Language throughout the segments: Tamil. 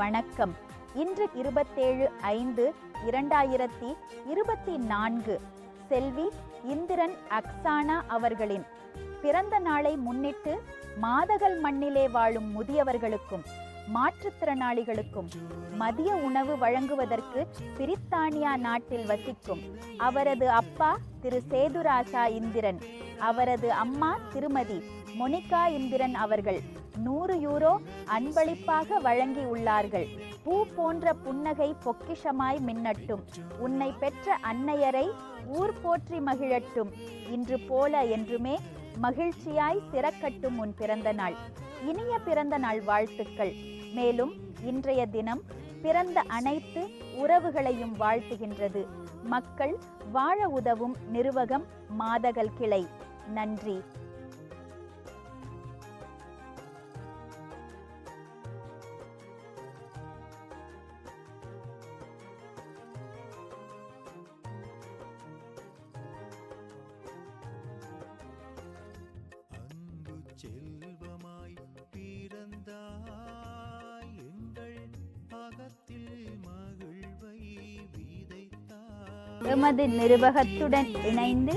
வணக்கம். இன்று இருபத்தேழு ஐந்து இரண்டாயிரத்தி இருபத்தி நான்கு. செல்வி இந்திரன் அக்சானா அவர்களின் பிறந்த நாளை முன்னிட்டு மாதகள் மண்ணிலே வாழும் முதியவர்களுக்கும் மாற்றுத்திறனாளிகளுக்கும் மதிய உணவு வழங்குவதற்கு பிரித்தானியா நாட்டில் வசிக்கும் அவரது அப்பா திரு சேதுராசா இந்திரன். அவரது அம்மா திருமதி மொனிகா இந்திரன் அவர்கள் நூறு யூரோ அன்பளிப்பாக வழங்கி உள்ளார்கள். பூ போன்ற புன்னகை பொக்கிஷமாய் மின்னட்டும். உன்னை பெற்ற அன்னையரை ஊர் போற்றி மகிழட்டும். இன்று போல என்றுமே மகிழ்ச்சியாய் சிறக்கட்டும் உன் பிறந்த நாள். இனிய பிறந்த நாள் வாழ்த்துக்கள். மேலும் இன்றைய தினம் பிறந்த அனைத்து உறவுகளையும் வாழ்த்துகின்றது. மக்கள் வாழ உதவும் நிறுவகம் மாதகள் கிளை. நன்றி. செல்வமாய் பிறந்தாய் எங்கள் அகத்தில் மகிழ்வை விதைத்தாய். எமது நிர்வாகத்துடன் இணைந்து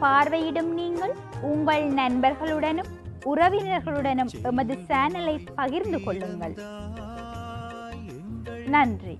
பார்வையிடும் நீங்கள் உங்கள் நண்பர்களுடனும் உறவினர்களுடனும் எமது சேனலை பகிர்ந்து கொள்ளுங்கள். நன்றி.